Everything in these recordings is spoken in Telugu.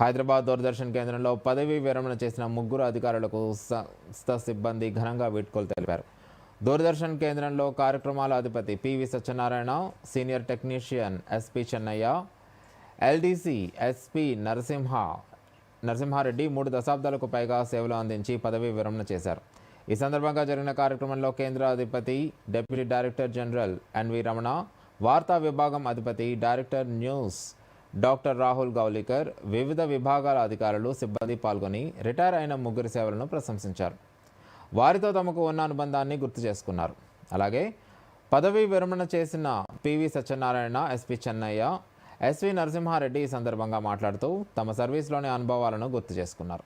హైదరాబాద్ దూరదర్శన్ కేంద్రంలో పదవీ విరమణ చేసిన ముగ్గురు అధికారులకు సంస్థ సిబ్బంది ఘనంగా వీడ్కోలు తెలిపారు. దూరదర్శన్ కేంద్రంలో కార్యక్రమాల అధిపతి PV Satyanarayana senior technician SP Chennaiah LDC SP Narasimha Narasimha Reddy మూడు దశాబ్దాలకు పైగా సేవలు అందించి పదవీ విరమణ చేశారు. ఈ సందర్భంగా జరిగిన కార్యక్రమంలో కేంద్ర అధిపతి deputy director general NV Ramana వార్తా విభాగం అధిపతి director news doctor Rahul Gaulikar వివిధ విభాగాల అధికారులు సిబ్బంది పాల్గొని రిటైర్ అయిన ముగ్గురి సేవలను ప్రశంసించారు. వారితో తమకు ఉన్న అనుబంధాన్ని గుర్తు చేసుకున్నారు. అలాగే పదవీ విరమణ చేసిన P V Satyanarayana S P Chennaiah S V Narasimha Reddy ఈ సందర్భంగా మాట్లాడుతూ తమ సర్వీస్లోని అనుభవాలను గుర్తు చేసుకున్నారు.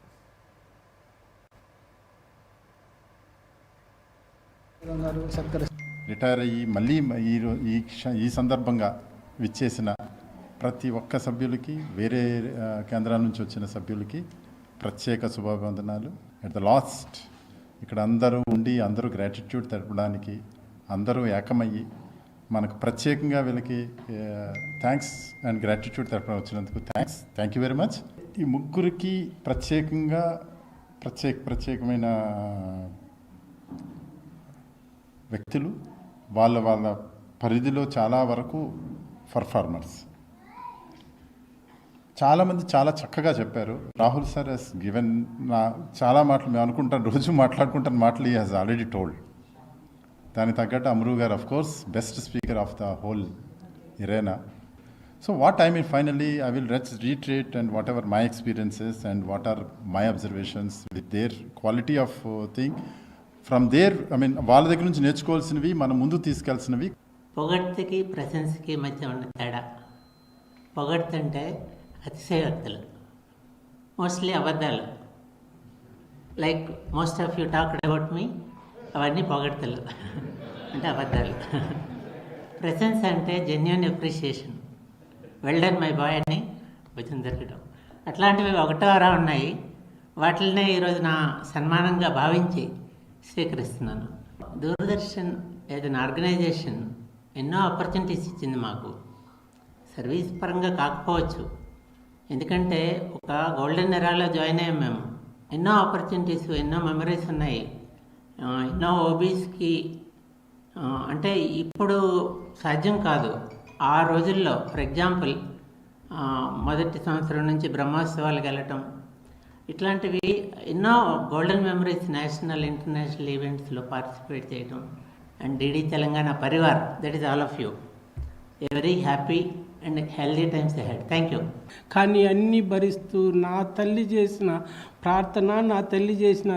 రిటైర్ అయ్యి మళ్ళీ ఈ ఈ సందర్భంగా విచ్చేసిన ప్రతి ఒక్క సభ్యులకి వేరే కేంద్రాల నుంచి వచ్చిన సభ్యులకి ప్రత్యేక శుభాభివందనాలు. అట్ ద లాస్ట్ ఇక్కడ అందరూ ఉండి అందరూ గ్రాటిట్యూడ్ తెలపడానికి అందరూ ఏకమయ్యి మనకు ప్రత్యేకంగా వీళ్ళకి థ్యాంక్స్ అండ్ గ్రాటిట్యూడ్ తెలపడం వచ్చినందుకు thanks thank you very much ఈ ముగ్గురికి ప్రత్యేకంగా ప్రత్యేక ప్రత్యేకమైన వ్యక్తులు వాళ్ళ వాళ్ళ పరిధిలో చాలా వరకు పర్ఫార్మర్స్ చాలామంది చాలా చక్కగా చెప్పారు. రాహుల్ సార్ హెస్ గివెన్ నా చాలా మాటలు మేము అనుకుంటాను రోజు మాట్లాడుకుంటాను మాటలు ఈ హాజ్ ఆల్రెడీ టోల్డ్ దానికి తగ్గట్టు అమరు గారు of course best speaker of the whole arena so what I mean finally I will reach reiterate and whatever my experiences and what are my observations with their quality of thing from there I mean వాళ్ళ దగ్గర నుంచి నేర్చుకోవాల్సినవి మనం ముందు తీసుకెళ్సినవి పొగడ్తకి ప్రశంసకి మధ్య ఉన్న తేడా. పొగడ్తంటే అతిశయోక్తులు. మోస్ట్లీ అబద్ధాలు. Like most of you talk about me అవన్నీ పొగడతలు. అంటే అబద్ధాలు. ప్రెసెన్స్ అంటే genuine appreciation well done my boy అని భుజం దొరకడం అట్లాంటివి ఒకటోరా ఉన్నాయి. వాటినే ఈరోజు నా సన్మానంగా భావించి స్వీకరిస్తున్నాను. దూరదర్శన్ ఏదైనా ఆర్గనైజేషన్ ఎన్నో ఆపర్చునిటీస్ ఇచ్చింది మాకు. సర్వీస్ పరంగా కాకపోవచ్చు. ఎందుకంటే ఒక గోల్డెన్ ఎరాలో జాయిన్ అయ్యాం మేము. ఎన్నో ఆపర్చునిటీస్ ఎన్నో మెమరీస్ ఉన్నాయి. ఎన్నో ఓబీస్కి అంటే ఇప్పుడు సాధ్యం కాదు. ఆ రోజుల్లో ఫర్ ఎగ్జాంపుల్ మొదటి సంవత్సరం నుంచి బ్రహ్మోత్సవాలకు వెళ్ళటం. ఇట్లాంటివి ఎన్నో గోల్డెన్ మెమరీస్ నేషనల్ ఇంటర్నేషనల్ ఈవెంట్స్లో పార్టిసిపేట్ చేయడం and DD Telangana Parivar that is all of you very happy and healthy times had thank you కానీ అన్ని భరిస్తూ నా తల్లి చేసిన ప్రార్థన నా తల్లి చేసిన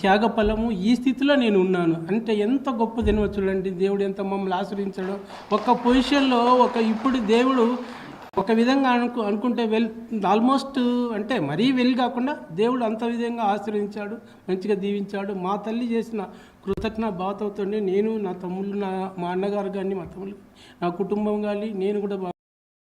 త్యాగ ఫలము ఈ స్థితిలో నేను ఉన్నాను. అంటే ఎంత గొప్ప దినవ చూడండి. దేవుడు ఎంత మమ్మల్ని ఆశ్రయించడం. ఒక పొజిషన్లో ఒక ఇప్పుడు దేవుడు ఒక విధంగా అనుకు అనుకుంటే వెల్ ఆల్మోస్ట్ అంటే మరీ వెల్ కాకుండా దేవుడు అంత విధంగా ఆశ్రయించాడు మంచిగా దీవించాడు. మా తల్లి చేసిన కృతజ్ఞ బాధతోనే నేను నా తమ్ముళ్ళు నా మా అన్నగారు కానీ మా తమ్ముళ్ళు నా కుటుంబం కానీ నేను కూడా